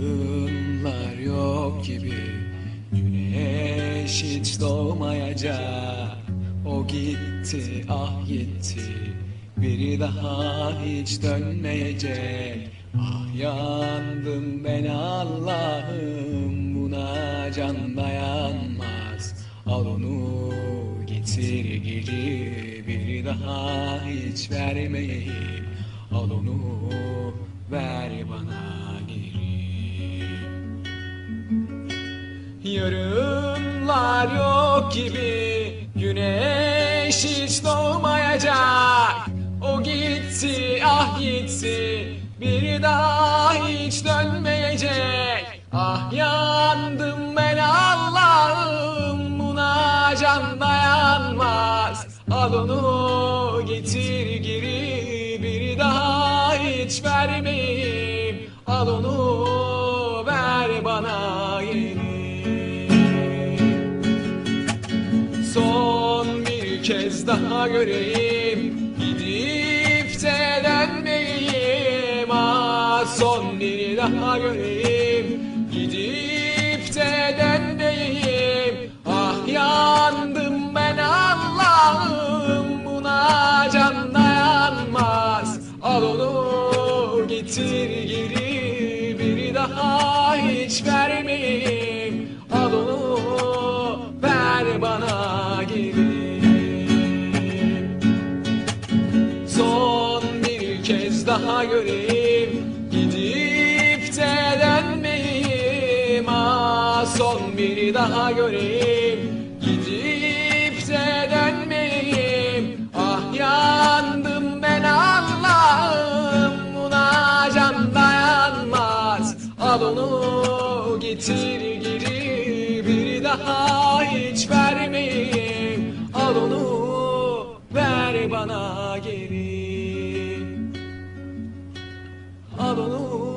Bunlar yok gibi Güneş hiç doğmayacak. O gitti ah gitti Biri daha hiç dönmeyecek. Ah yandım ben Allah'ım Buna can dayanmaz. Al onu getir geri Biri daha hiç vermeyip Al onu ver bana geri. Yarınlar yok gibi Güneş hiç doğmayacak. O gitti ah gitti Bir daha hiç dönmeyecek. Ah yandım ben Allah'ım Buna can dayanmaz. Al onu getir geri bana geri Son bir kez daha göreyim Gidip de dönmeyeyim Ah son bir daha göreyim Gidip de dönmeyeyim Ah yandım ben Allah'ım Buna can dayanmaz. Al onu getir geri daha hiç vermeyeyim. Al onu ver bana geri Son bir kez daha göreyim. Gidip de dönmeyeyim Ah son bir daha göreyim Al onu getir geri Bir daha hiç vermeyeyim. Al onu ver bana geri. Al onu